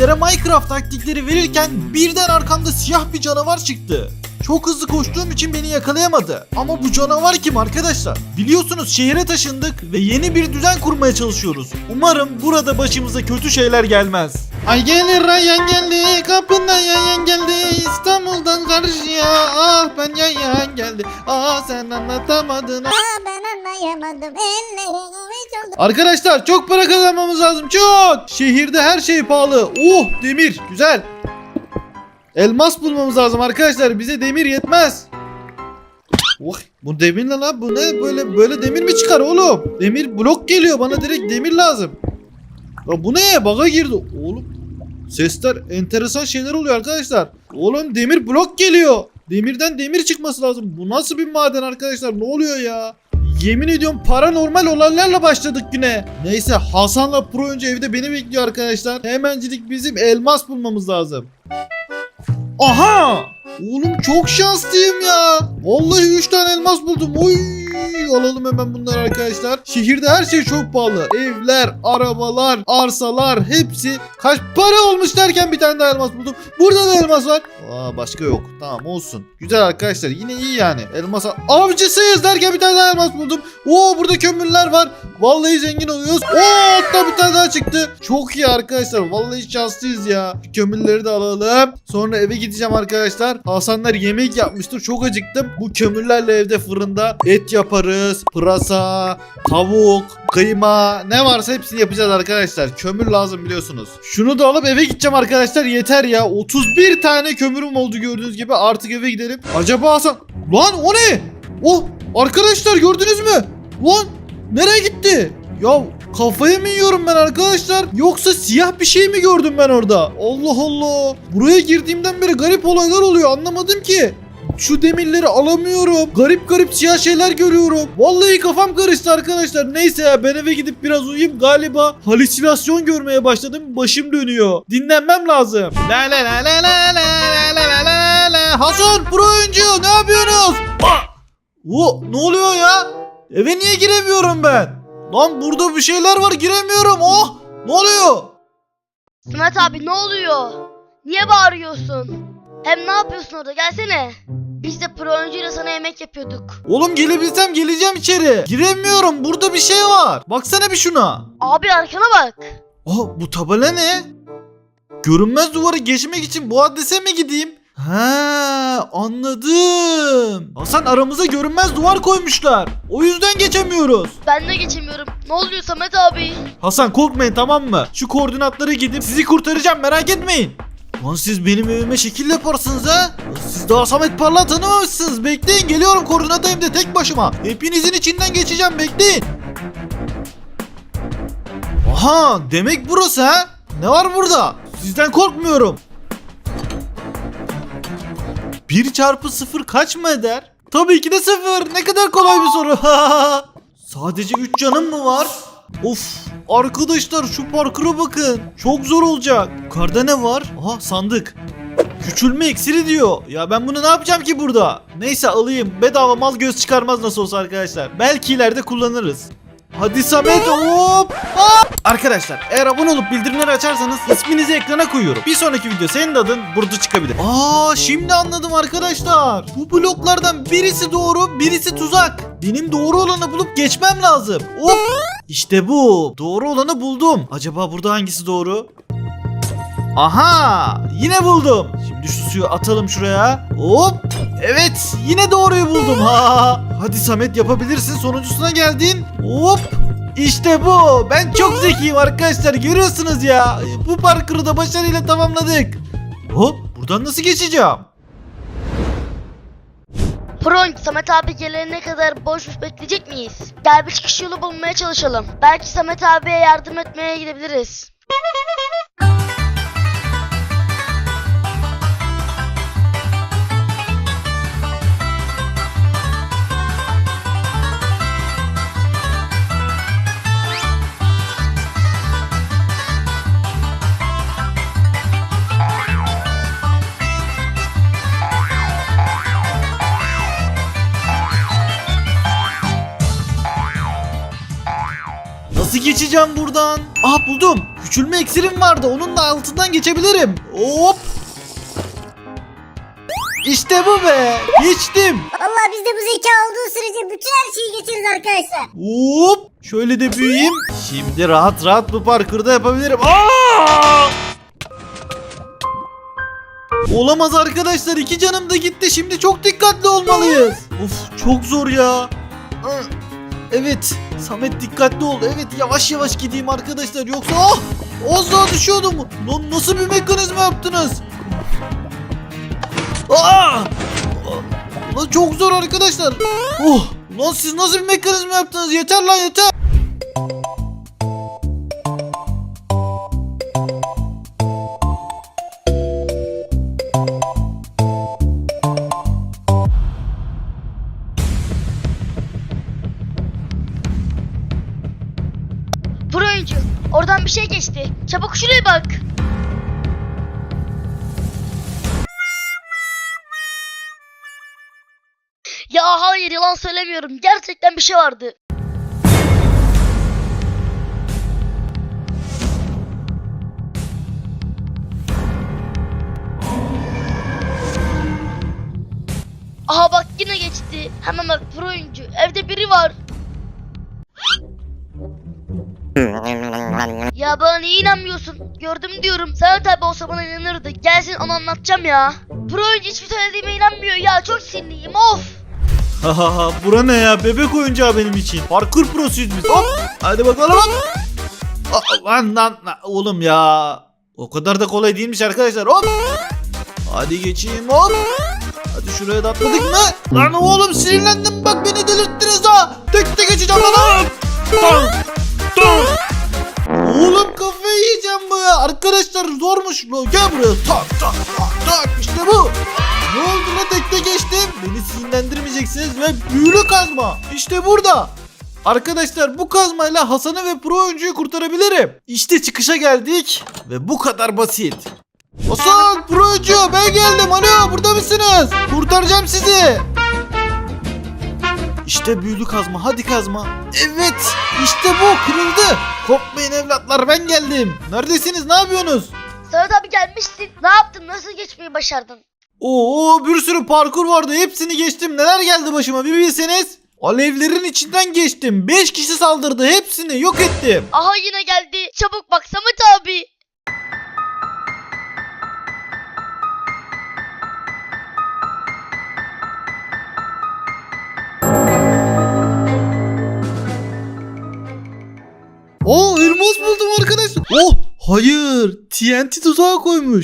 Sizlere Minecraft taktikleri verirken birden arkamda siyah bir canavar çıktı. Çok hızlı koştuğum için beni yakalayamadı. Ama bu canavar kim arkadaşlar? Biliyorsunuz şehre taşındık ve yeni bir düzen kurmaya çalışıyoruz. Umarım burada başımıza kötü şeyler gelmez. Ay gelir Rayyan geldi, kapından yayan geldi, İstanbul'dan karşıya, ah ben yayan geldi, ah sen anlatamadın. Aa, ben anlayamadım çaldı. Arkadaşlar çok para kazanmamız lazım çok. Şehirde her şey pahalı. Oh demir güzel. Elmas bulmamız lazım arkadaşlar. Bize demir yetmez. Oh, bu demir ne lan? Bu ne? Böyle böyle demir mi çıkar oğlum? Demir blok geliyor bana direkt demir lazım. Ya bu ne? Baga girdi. Oğlum sesler enteresan şeyler oluyor arkadaşlar. Oğlum demir blok geliyor. Demirden demir çıkması lazım. Bu nasıl bir maden arkadaşlar? Ne oluyor ya? Yemin ediyorum paranormal olaylarla başladık güne. Neyse Hasan'la Pro önce evde beni bekliyor arkadaşlar. Hemencilik bizim elmas bulmamız lazım. Aha! Oğlum çok şanslıyım ya. Vallahi 3 tane elmas buldum. Oy! Alalım hemen bunları arkadaşlar. Şehirde her şey çok pahalı. Evler, arabalar, arsalar hepsi kaç para olmuş derken bir tane daha elmas buldum. Burada da elmas var. Aa başka yok. Tamam olsun. Güzel arkadaşlar. Yine iyi yani. Elmas avcısıyız derken bir tane daha elmas buldum. Oo burada kömürler var. Vallahi zengin oluyoruz. Oo hatta bir tane daha çıktı. Çok iyi arkadaşlar. Vallahi şanslıyız ya. Kömürleri de alalım. Sonra eve gideceğim arkadaşlar. Hasanlar yemek yapmıştır. Çok acıktım. Bu kömürlerle evde fırında et yaparız. Pırasa, tavuk, kıyma ne varsa hepsini yapacağız arkadaşlar. Kömür lazım biliyorsunuz. Şunu da alıp eve gideceğim arkadaşlar. Yeter ya. 31 tane kömürüm oldu gördüğünüz gibi. Artık eve gidelim. Acaba Hasan... Lan o ne? Oh arkadaşlar gördünüz mü? Lan nereye gitti? Ya kafayı mı yiyorum ben arkadaşlar? Yoksa siyah bir şey mi gördüm ben orada? Allah Allah. Buraya girdiğimden beri garip olaylar oluyor anlamadım ki. Şu demirleri alamıyorum. Garip garip siyah şeyler görüyorum. Vallahi kafam karıştı arkadaşlar. Neyse ya ben eve gidip biraz uyuyayım. Galiba halüsinasyon görmeye başladım. Başım dönüyor. Dinlenmem lazım. La la la la la la la la la la. Hasan pro oyuncu ne yapıyorsunuz? O ne oluyor ya? Eve niye giremiyorum ben? Lan burada bir şeyler var giremiyorum. Oh! Ne oluyor? Samet abi ne oluyor? Niye bağırıyorsun? Hem ne yapıyorsun orada gelsene. Biz de pro oyuncuyla sana yemek yapıyorduk. Oğlum gelebilsem geleceğim içeri. Giremiyorum. Burada bir şey var. Baksana bir şuna. Abi arkana bak. Aa bu tabela ne? Görünmez duvarı geçmek için bu adrese mi gideyim? Ha anladım. Hasan aramıza görünmez duvar koymuşlar. O yüzden geçemiyoruz. Ben de geçemiyorum. Ne oluyor Samet abi? Hasan korkmayın tamam mı? Şu koordinatları gidip sizi kurtaracağım merak etmeyin. Lan siz benim evime şekil yaparsınız ha? Siz daha Samet Parlak tanımamışsınız. Bekleyin geliyorum koordinatayım de tek başıma. Hepinizin içinden geçeceğim bekleyin. Aha demek burası ha? Ne var burada? Sizden korkmuyorum. 1 çarpı 0 kaç mı eder? Tabii ki de 0. Ne kadar kolay bir soru. Sadece 3 canım mı var? Of arkadaşlar şu parkura bakın. Çok zor olacak. Yukarıda ne var? Aha sandık. Küçülme iksiri diyor. Ya ben bunu ne yapacağım ki burada? Neyse alayım. Bedava mal göz çıkarmaz nasıl olsa arkadaşlar. Belki ileride kullanırız. Hadi Samet hop. Arkadaşlar eğer abone olup bildirimleri açarsanız isminizi ekrana koyuyorum. Bir sonraki video senin adın burada çıkabilir. Aa şimdi anladım arkadaşlar. Bu bloklardan birisi doğru birisi tuzak. Benim doğru olanı bulup geçmem lazım. Hop. İşte bu. Doğru olanı buldum. Acaba burada hangisi doğru? Aha! Yine buldum. Şimdi şu suyu atalım şuraya. Hop! Evet, yine doğruyu buldum. Ha! Hadi Samet yapabilirsin. Sonuncusuna geldin. Hop! İşte bu. Ben çok zekiyim arkadaşlar. Görüyorsunuz ya. Bu parkuru da başarıyla tamamladık. Hop! Buradan nasıl geçeceğim? Pro Samet abi gelene kadar boş bekleyecek miyiz? Gel bir çıkış yolu bulmaya çalışalım. Belki Samet abiye yardım etmeye gidebiliriz. Nasıl geçeceğim buradan? Ah buldum. Küçülme iksirim vardı. Onunla altından geçebilirim. Hop. İşte bu be. Geçtim. Vallahi bizde bu zeka olduğu sürece bütün her şeyi geçeriz arkadaşlar. Hop. Şöyle de büyüyeyim. Şimdi rahat rahat bu parkurda yapabilirim. Aa! Olamaz arkadaşlar. iki canım da gitti. Şimdi çok dikkatli olmalıyız. Of çok zor ya. Evet. Samet dikkatli ol. Evet yavaş yavaş gideyim arkadaşlar. Yoksa ah! Az daha düşüyordum. Lan nasıl bir mekanizma yaptınız? Aa! Lan çok zor arkadaşlar. Oh! Lan siz nasıl bir mekanizma yaptınız? Yeter lan yeter. Geçti. Çabuk şuraya bak. Ya hayır yalan söylemiyorum. Gerçekten bir şey vardı. Aha bak yine geçti. Hemen bak pro oyuncu. Evde biri var. Ya bana niye inanmıyorsun? Gördüm diyorum. Sana tabi olsa bana inanırdı. Gelsin onu anlatacağım ya. Pro oyuncu hiçbir söylediğime inanmıyor ya. Çok sinirliyim of. Hahaha bura ne ya bebek oyuncağı benim için. Parkur prosuyuz biz. Hop. Hadi bakalım hop. Aa, Lan lan lan. oğlum ya. O kadar da kolay değilmiş arkadaşlar. Hop. Hadi geçeyim hop. Hadi şuraya da atladık mı? Lan oğlum sinirlendim bak beni delirttiniz ha. Tek tek geçeceğim lan. Dum. Oğlum kafayı yiyeceğim bu ya. Arkadaşlar zormuş bu. Gel buraya. Tak tak tak tak. İşte bu. Ne oldu la tekte geçtim? Beni sinirlendirmeyeceksiniz ve büyülü kazma. İşte burada. Arkadaşlar bu kazmayla Hasan'ı ve pro oyuncuyu kurtarabilirim. İşte çıkışa geldik ve bu kadar basit. Hasan pro oyuncu ben geldim. Alo burada mısınız? Kurtaracağım sizi. İşte büyülü kazma hadi kazma. Evet işte bu kırıldı. Korkmayın evlatlar ben geldim. Neredesiniz ne yapıyorsunuz? Serhat abi gelmişsin. Ne yaptın? Nasıl geçmeyi başardın? Oo bir sürü parkur vardı. Hepsini geçtim. Neler geldi başıma bir bilseniz. Alevlerin içinden geçtim. 5 kişi saldırdı. Hepsini yok ettim. Aha yine geldi. Çabuk bak Samet abi. Oh hayır. TNT tuzağı koymuş.